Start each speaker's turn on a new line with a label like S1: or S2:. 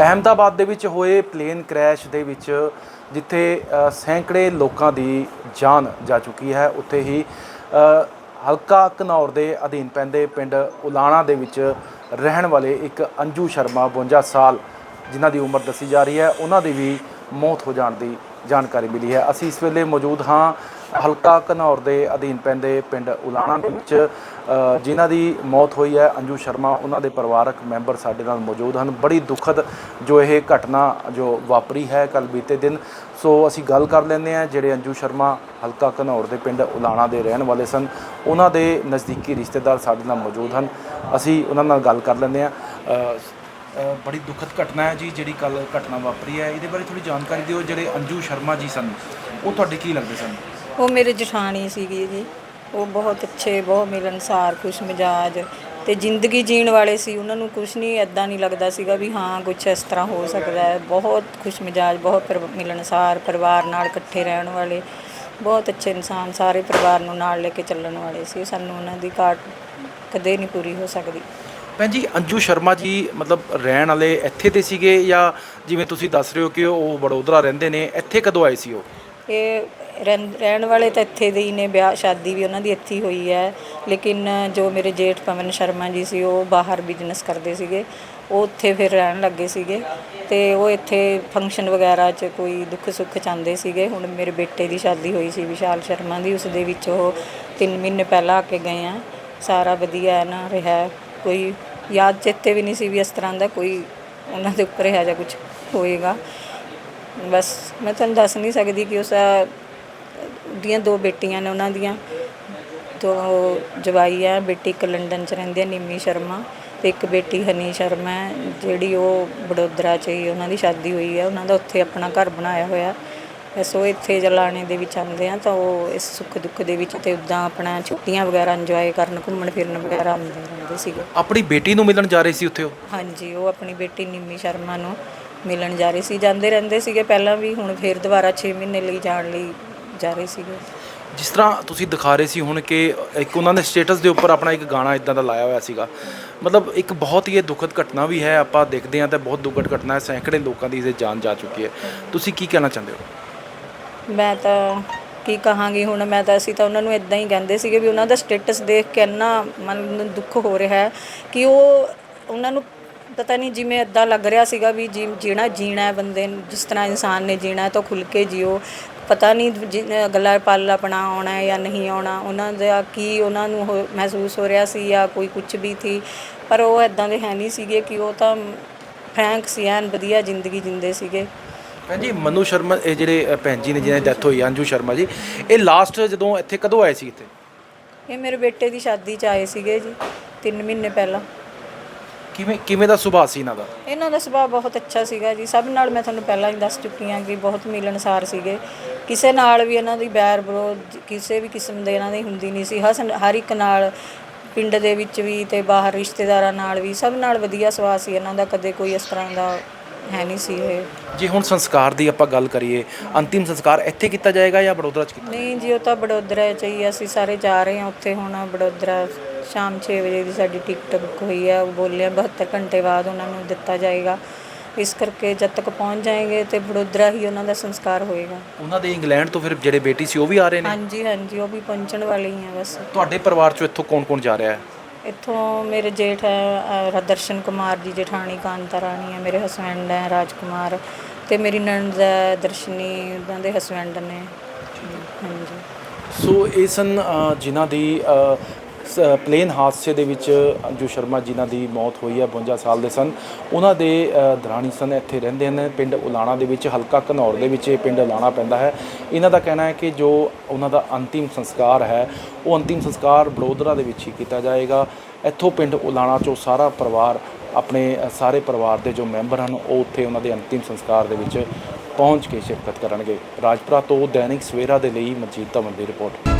S1: ਅਹਿਮਦਾਬਾਦ ਦੇ ਵਿੱਚ ਹੋਏ ਪਲੇਨ ਕ੍ਰੈਸ਼ ਦੇ ਵਿੱਚ, ਜਿੱਥੇ ਸੈਂਕੜੇ ਲੋਕਾਂ ਦੀ ਜਾਨ ਜਾ ਚੁੱਕੀ ਹੈ, ਉੱਥੇ ਹੀ ਹਲਕਾ ਘਨੌਰ ਦੇ ਅਧੀਨ ਪੈਂਦੇ ਪਿੰਡ ਉਲਾਣਾ ਦੇ ਵਿੱਚ ਰਹਿਣ ਵਾਲੇ ਇੱਕ ਅੰਜੂ ਸ਼ਰਮਾ 52 ਸਾਲ, ਜਿਨ੍ਹਾਂ ਦੀ ਉਮਰ ਦੱਸੀ ਜਾ ਰਹੀ ਹੈ, ਉਹਨਾਂ ਦੀ ਵੀ ਮੌਤ ਹੋ ਜਾਣ ਦੀ ਜਾਣਕਾਰੀ ਮਿਲੀ ਹੈ। ਅਸੀਂ ਇਸ ਵੇਲੇ ਮੌਜੂਦ ਹਾਂ ਹਲਕਾ ਘਨੌਰ ਦੇ ਅਧੀਨ ਪੈਂਦੇ ਪਿੰਡ ਉਲਾਣਾ ਦੇ ਵਿੱਚ ਜਿਨ੍ਹਾਂ ਦੀ ਮੌਤ ਹੋਈ ਹੈ। ਅੰਜੂ ਸ਼ਰਮਾ, ਉਹਨਾਂ ਦੇ ਪਰਿਵਾਰਕ ਮੈਂਬਰ ਸਾਡੇ ਨਾਲ ਮੌਜੂਦ ਹਨ। ਬੜੀ ਦੁਖਦ ਜੋ ਇਹ ਘਟਨਾ ਜੋ ਵਾਪਰੀ ਹੈ ਕੱਲ ਬੀਤੇ ਦਿਨ। ਸੋ ਅਸੀਂ ਗੱਲ ਕਰ ਲੈਂਦੇ ਹਾਂ, ਜਿਹੜੇ ਅੰਜੂ ਸ਼ਰਮਾ ਹਲਕਾ ਘਨੌਰ ਦੇ ਪਿੰਡ ਉਲਾਣਾ ਦੇ ਰਹਿਣ ਵਾਲੇ ਸਨ, ਉਹਨਾਂ ਦੇ ਨਜ਼ਦੀਕੀ ਰਿਸ਼ਤੇਦਾਰ ਸਾਡੇ ਨਾਲ ਮੌਜੂਦ ਹਨ। ਅਸੀਂ ਉਹਨਾਂ ਨਾਲ ਗੱਲ ਕਰ ਲੈਂਦੇ ਹਾਂ। ਬੜੀ ਦੁਖਦ ਘਟਨਾ ਹੈ ਜੀ, ਜਿਹੜੀ ਕੱਲ ਘਟਨਾ ਵਾਪਰੀ ਹੈ। ਇਹਦੇ ਬਾਰੇ ਥੋੜੀ ਜਾਣਕਾਰੀ ਦਿਓ। ਜਿਹੜੇ ਅੰਜੂ ਸ਼ਰਮਾ ਜੀ ਸਨ, ਉਹ ਤੁਹਾਡੇ ਕੀ ਲੱਗਦੇ ਸਨ?
S2: ਉਹ ਮੇਰੇ ਜਠਾਣੀ ਸੀਗੀ ਜੀ। ਉਹ ਬਹੁਤ ਅੱਛੇ, ਬਹੁਤ ਮਿਲਣਸਾਰ ਖੁਸ਼ ਮਿਜਾਜ ਤੇ ਜ਼ਿੰਦਗੀ ਜੀਣ ਵਾਲੇ ਸੀ। ਉਹਨਾਂ ਨੂੰ ਕੁਝ ਨਹੀਂ ਐਦਾਂ ਨਹੀਂ ਲੱਗਦਾ ਸੀਗਾ ਵੀ ਹਾਂ ਕੁਝ ਇਸ ਤਰ੍ਹਾਂ ਹੋ ਸਕਦਾ ਹੈ। ਬਹੁਤ ਖੁਸ਼ ਮਿਜਾਜ ਬਹੁਤ ਪਰ- ਮਿਲਣਸਾਰ ਪਰਿਵਾਰ ਨਾਲ ਇਕੱਠੇ ਰਹਿਣ ਵਾਲੇ, ਬਹੁਤ ਅੱਛੇ ਇਨਸਾਨ ਸਾਰੇ ਪਰਿਵਾਰ ਨੂੰ ਨਾਲ ਲੈ ਕੇ ਚੱਲਣ ਵਾਲੇ ਸੀ। ਸਾਨੂੰ ਉਹਨਾਂ ਦੀ ਘਾਟ ਕਦੇ ਨਹੀਂ ਪੂਰੀ ਹੋ ਸਕਦੀ।
S1: ਭੈਣ ਜੀ, ਅੰਜੂ ਸ਼ਰਮਾ ਜੀ, ਮਤਲਬ ਰਹਿਣ ਵਾਲੇ ਇੱਥੇ ਦੇ ਸੀਗੇ ਜਾਂ ਜਿਵੇਂ ਤੁਸੀਂ ਦੱਸ ਰਹੇ ਹੋ ਕਿ ਉਹ ਵਡੋਦਰਾ ਰਹਿੰਦੇ ਨੇ, ਇੱਥੇ ਕਦੋਂ ਆਏ ਸੀ ਉਹ?
S2: ਇਹ ਰਹਿਣ ਰਹਿਣ ਵਾਲੇ ਤਾਂ ਇੱਥੇ ਦੇ ਹੀ ਨੇ, ਵਿਆਹ, ਸ਼ਾਦੀ ਵੀ ਉਹਨਾਂ ਦੀ ਇੱਥੇ ਹੀ ਹੋਈ ਹੈ। ਲੇਕਿਨ ਜੋ ਮੇਰੇ ਜੇਠ ਪਵਨ ਸ਼ਰਮਾ ਜੀ ਸੀ, ਉਹ ਬਾਹਰ ਬਿਜ਼ਨਸ ਕਰਦੇ ਸੀਗੇ। ਉਹ ਉੱਥੇ ਫਿਰ ਰਹਿਣ ਲੱਗੇ ਸੀਗੇ ਤੇ ਉਹ ਇੱਥੇ ਫੰਕਸ਼ਨ ਵਗੈਰਾ 'ਚ ਕੋਈ ਦੁੱਖ ਸੁੱਖ ਚਾਹੁੰਦੇ ਸੀਗੇ। ਹੁਣ ਮੇਰੇ ਬੇਟੇ ਦੀ ਸ਼ਾਦੀ ਹੋਈ ਸੀ, ਵਿਸ਼ਾਲ ਸ਼ਰਮਾ ਦੀ। ਉਸ ਦੇ ਵਿੱਚ ਉਹ 3 ਮਹੀਨੇ ਪਹਿਲਾਂ ਆ ਕੇ ਗਏ ਆ। ਸਾਰਾ ਵਧੀਆ ਹੈ ਨਾ, ਰਿਹਾ ਕੋਈ ਯਾਦ ਚੇਤੇ ਵੀ ਨਹੀਂ ਸੀ ਵੀ ਇਸ ਤਰ੍ਹਾਂ ਦਾ ਕੋਈ ਉਹਨਾਂ ਦੇ ਉੱਪਰ ਇਹੋ ਜਿਹਾ ਕੁਝ ਹੋਏਗਾ। ਬਸ ਮੈਂ ਤੁਹਾਨੂੰ ਦੱਸ ਨਹੀਂ ਸਕਦੀ ਕਿ ਉਸ ਦੀਆਂ ਦੋ ਬੇਟੀਆਂ ਨੇ ਉਹਨਾਂ ਦੀਆਂ। ਦੋ ਜਵਾਈ ਆ ਬੇਟੀ ਇੱਕ ਲੰਡਨ ਚ ਰਹਿੰਦੀ ਹੈ ਨਿੰਮੀ ਸ਼ਰਮਾ ਤੇ ਇੱਕ ਬੇਟੀ ਹਨੀ ਸ਼ਰਮਾ ਹੈ, ਜਿਹੜੀ ਉਹ ਵਡੋਦਰਾ ਚ ਹੀ ਉਹਨਾਂ ਦੀ ਸ਼ਾਦੀ ਹੋਈ ਹੈ ਉਹਨਾਂ ਦਾ ਉੱਥੇ ਆਪਣਾ ਘਰ ਬਣਾਇਆ ਹੋਇਆ। ਬਸ ਉਹ ਇੱਥੇ ਜਲਾਣੇ ਦੇ ਵਿੱਚ ਆਉਂਦੇ ਆ ਤਾਂ ਉਹ ਇਸ ਸੁੱਖ ਦੁੱਖ ਦੇ ਵਿੱਚ ਤੇ ਉਦਾਂ ਆਪਣਾ ਛੁੱਟੀਆਂ ਵਗੈਰਾ ਇੰਜੋਏ ਕਰਨ ਘੁੰਮਣ ਫਿਰਨ ਵਗੈਰਾ ਆਉਂਦੇ ਰਹਿੰਦੇ ਸੀਗੇ।
S1: ਆਪਣੀ ਬੇਟੀ ਨੂੰ ਮਿਲਣ ਜਾ ਰਹੇ ਸੀ ਉੱਥੇ ਉਹ?
S2: ਹਾਂਜੀ ਉਹ ਆਪਣੀ ਬੇਟੀ ਨਿੰਮੀ ਸ਼ਰਮਾ ਨੂੰ। ਮਿਲਣ ਜਾ ਰਹੇ ਸੀ ਜਾਂਦੇ ਰਹਿੰਦੇ ਸੀਗੇ ਪਹਿਲਾਂ ਵੀ ਹੁਣ ਫੇਰ ਦੁਬਾਰਾ 6 ਮਹੀਨੇ ਲਈ ਜਾਣ ਲਈ ਜਾ ਰਹੇ ਸੀਗੇ।
S1: ਜਿਸ ਤਰ੍ਹਾਂ ਤੁਸੀਂ ਦਿਖਾ ਰਹੇ ਸੀ ਹੁਣ ਕਿ ਇੱਕ ਉਹਨਾਂ ਨੇ ਸਟੇਟਸ ਦੇ ਉੱਪਰ ਆਪਣਾ ਇੱਕ ਗਾਣਾ ਇਦਾਂ ਦਾ ਲਾਇਆ ਹੋਇਆ ਸੀਗਾ। ਮਤਲਬ ਇੱਕ ਬਹੁਤ ਹੀ ਇਹ ਦੁਖਦ ਘਟਨਾ ਵੀ ਹੈ ਆਪਾਂ ਦੇਖਦੇ ਹਾਂ ਤਾਂ ਬਹੁਤ ਦੁਖਦ ਘਟਨਾ ਹੈ ਸੈਂਕੜੇ ਲੋਕਾਂ ਦੀ ਇਹਦੇ ਜਾਨ ਜਾ ਚੁੱਕੀ ਹੈ। ਤੁਸੀਂ ਕੀ ਕਹਿਣਾ ਚਾਹੁੰਦੇ ਹੋ?
S2: ਮੈਂ ਤਾਂ ਕੀ ਕਹਾਂਗੀ ਹੁਣ ਮੈਂ ਤਾਂ ਅਸੀਂ ਤਾਂ ਉਹਨਾਂ ਨੂੰ ਇਦਾਂ ਹੀ ਕਹਿੰਦੇ ਸੀਗੇ ਵੀ ਉਹਨਾਂ ਦਾ ਸਟੇਟਸ ਦੇਖ ਕੇ ਇੰਨਾ ਮਨ ਨੂੰ ਦੁੱਖ ਹੋ ਰਿਹਾ ਹੈ ਕਿ ਉਹ ਉਹਨਾਂ ਨੂੰ ਪਤਾ ਨਹੀਂ ਜਿਵੇਂ ਇਦਾਂ ਲੱਗ ਰਿਹਾ ਸੀਗਾ ਵੀ ਜੀ- ਜੀਣਾ ਜੀਣਾ ਹੈ ਬੰਦੇ ਨੂੰ ਜਿਸ ਤਰ੍ਹਾਂ ਇਨਸਾਨ ਨੇ ਜੀਣਾ ਹੈ ਤਾਂ ਖੁੱਲ ਕੇ ਜੀਓ। ਪਤਾ ਨਹੀਂ ਅਗਲਾ ਪਲ ਆਪਣਾ ਆਉਣਾ ਹੈ ਜਾਂ ਨਹੀਂ ਆਉਣਾ। ਉਹਨਾਂ ਦਾ ਕੀ ਉਹਨਾਂ ਨੂੰ ਹੋ- ਮਹਿਸੂਸ ਹੋ ਰਿਹਾ ਸੀ ਜਾਂ ਕੋਈ ਕੁਝ ਵੀ ਸੀ। ਪਰ ਉਹ ਇਦਾਂ ਦੇ ਹੈ ਨਹੀਂ ਸੀਗੇ ਕਿ ਉਹ ਤਾਂ ਫਰੈਂਕ ਸੀ ਐਨ ਵਧੀਆ ਜ਼ਿੰਦਗੀ ਜਿੰਦੇ ਸੀਗੇ।
S1: ਭੈਣ ਜੀ ਮਨੂ ਸ਼ਰਮਾ ਇਹ ਜਿਹੜੇ ਅ, ਭੈਣ ਜੀ ਨੇ ਜਿਹਨਾਂ ਦੀ ਡੈਥ ਹੋਈ ਅੰਜੂ ਸ਼ਰਮਾ ਜੀ ਇਹ ਲਾਸਟ ਜਦੋਂ ਇੱਥੇ ਕਦੋਂ ਆਏ ਸੀ ਇੱਥੇ?
S2: ਇਹ ਮੇਰੇ ਬੇਟੇ ਦੀ ਸ਼ਾਦੀ 'ਚ ਆਏ ਸੀਗੇ ਜੀ 3 ਮਹੀਨੇ ਪਹਿਲਾਂ।
S1: ਕਿਵੇਂ ਕਿਵੇਂ ਦਾ ਸੁਭਾਅ ਸੀ ਇਹਨਾਂ ਦਾ?
S2: ਇਹਨਾਂ ਦਾ ਸੁਭਾਅ ਬਹੁਤ ਅੱਛਾ ਸੀਗਾ ਜੀ। ਸਭ ਨਾਲ ਮੈਂ ਤੁਹਾਨੂੰ ਪਹਿਲਾਂ ਹੀ ਦੱਸ ਚੁੱਕੀ ਹਾਂ ਕਿ ਬਹੁਤ ਮਿਲਣਸਾਰ ਸੀਗੇ। ਕਿਸੇ ਨਾਲ ਵੀ ਇਹਨਾਂ ਦੀ ਬੈਰ ਵਿਰੋਧ, ਕਿਸੇ ਵੀ ਕਿਸਮ ਦੇ ਇਹਨਾਂ ਦੀ ਹੁੰਦੀ ਨਹੀਂ ਸੀ। ਹਸ, ਹਰ ਇੱਕ ਨਾਲ, ਪਿੰਡ ਦੇ ਵਿੱਚ ਵੀ ਤੇ ਬਾਹਰ ਰਿਸ਼ਤੇਦਾਰਾਂ ਨਾਲ ਵੀ ਸਭ ਨਾਲ ਵਧੀਆ ਸੁਭਾਅ ਸੀ ਇਹਨਾਂ ਦਾ। ਕਦੇ ਕੋਈ ਇਸ ਤਰ੍ਹਾਂ ਦਾ ਹੈ ਨਹੀਂ ਸੀ ਇਹ।
S1: ਜੇ ਹੁਣ ਸੰਸਕਾਰ ਦੀ ਆਪਾਂ ਗੱਲ ਕਰੀਏ ਅੰਤਿਮ ਸੰਸਕਾਰ ਇੱਥੇ ਕੀਤਾ ਜਾਏਗਾ ਜਾਂ ਵਡੋਦਰਾ ਚ ਕੀਤਾ
S2: ਨਹੀਂ ਜੀ ਉਹ ਤਾਂ ਵਡੋਦਰਾ ਚ ਹੀ ਅਸੀਂ ਸਾਰੇ ਜਾ ਰਹੇ ਹਾਂ ਉੱਥੇ ਹੁਣ ਵਡੋਦਰਾ। ਸ਼ਾਮ 6 ਵਜੇ ਦੀ ਸਾਡੀ ਟਿਕਟ ਬੁੱਕ ਹੋਈ ਹੈ ਉਹ ਬੋਲੇ ਆ 72 ਘੰਟੇ ਬਾਅਦ ਉਹਨਾਂ ਨੂੰ ਦਿੱਤਾ ਜਾਏਗਾ। ਇਸ ਕਰਕੇ ਜਦ ਤੱਕ ਪਹੁੰਚ ਜਾਏਂਗੇ ਤੇ ਵਡੋਦਰਾ ਹੀ ਉਹਨਾਂ ਦਾ ਸੰਸਕਾਰ ਹੋਏਗਾ।
S1: ਉਹਨਾਂ ਦੇ ਇੰਗਲੈਂਡ ਤੋਂ ਫਿਰ ਜਿਹੜੇ ਬੇਟੀ ਸੀ ਉਹ ਵੀ ਆ ਰਹੇ ਨੇ?
S2: ਹਾਂਜੀ ਹਾਂਜੀ ਉਹ ਵੀ ਪਹੁੰਚਣ ਵਾਲੇ ਹੀ ਆ ਬਸ।
S1: ਤੁਹਾਡੇ ਪਰਿਵਾਰ ਚੋਂ ਇੱਥੋਂ ਕੌਣ-ਕੌਣ ਜਾ ਰਿਹਾ ਹੈ?
S2: ਇੱਥੋਂ ਮੇਰੇ ਜੇਠ ਹੈ ਦਰਸ਼ਨ ਕੁਮਾਰ ਜੀ ਜੇਠਾਣੀ ਕਾਂਤਾ ਰਾਣੀ ਹੈ ਮੇਰੇ ਹਸਬੈਂਡ ਹੈ ਰਾਜ ਕੁਮਾਰ ਤੇ ਮੇਰੀ ਨਣਦ ਹੈ ਦਰਸ਼ਨੀ ਉਹਨਾਂ ਦੇ ਹਸਬੈਂਡ ਨੇ। ਹਾਂਜੀ।
S1: ਸੋ ਇਹ ਸਨ ਅ, ਜਿਨ੍ਹਾਂ ਦੀ ਪਲੇਨ ਹਾਦਸੇ ਦੇ ਵਿੱਚ ਅੰਜੂ ਸ਼ਰਮਾ ਜਿਨ੍ਹਾਂ ਦੀ ਮੌਤ ਹੋਈ ਹੈ 52 ਸਾਲ ਦੇ ਸਨ। ਉਹਨਾਂ ਦੇ ਦਰਾਣੀ ਸਨ, ਇੱਥੇ ਰਹਿੰਦੇ ਹਨ। ਪਿੰਡ ਉਲਾਣਾ ਦੇ ਵਿੱਚ ਹਲਕਾ ਘਨੌਰ ਦੇ ਵਿੱਚ ਇਹ ਪਿੰਡ ਉਲਾਣਾ ਪੈਂਦਾ ਹੈ। ਇਹਨਾਂ ਦਾ ਕਹਿਣਾ ਹੈ ਕਿ ਜੋ ਉਹਨਾਂ ਦਾ ਅੰਤਿਮ ਸੰਸਕਾਰ ਹੈ, ਉਹ ਅੰਤਿਮ ਸੰਸਕਾਰ ਬੜੋਦਰਾ ਦੇ ਵਿੱਚ ਹੀ ਕੀਤਾ ਜਾਏਗਾ। ਇੱਥੋਂ ਪਿੰਡ ਉਲਾਣਾ ਚੋਂ ਸਾਰਾ ਪਰਿਵਾਰ, ਆਪਣੇ ਸਾਰੇ ਪਰਿਵਾਰ ਦੇ ਜੋ ਮੈਂਬਰ ਹਨ, ਉਹ ਉੱਥੇ ਉਹਨਾਂ ਦੇ ਅੰਤਿਮ ਸੰਸਕਾਰ ਦੇ ਵਿੱਚ ਪਹੁੰਚ ਕੇ ਸ਼ਿਰਕਤ ਕਰਨਗੇ। ਰਾਜਪੁਰਾ ਤੋਂ ਦੈਨਿਕ ਸਵੇਰਾ ਦੇ ਲਈ ਮਨਜੀਤ ਧਵਨ ਦੀ ਰਿਪੋਰਟ।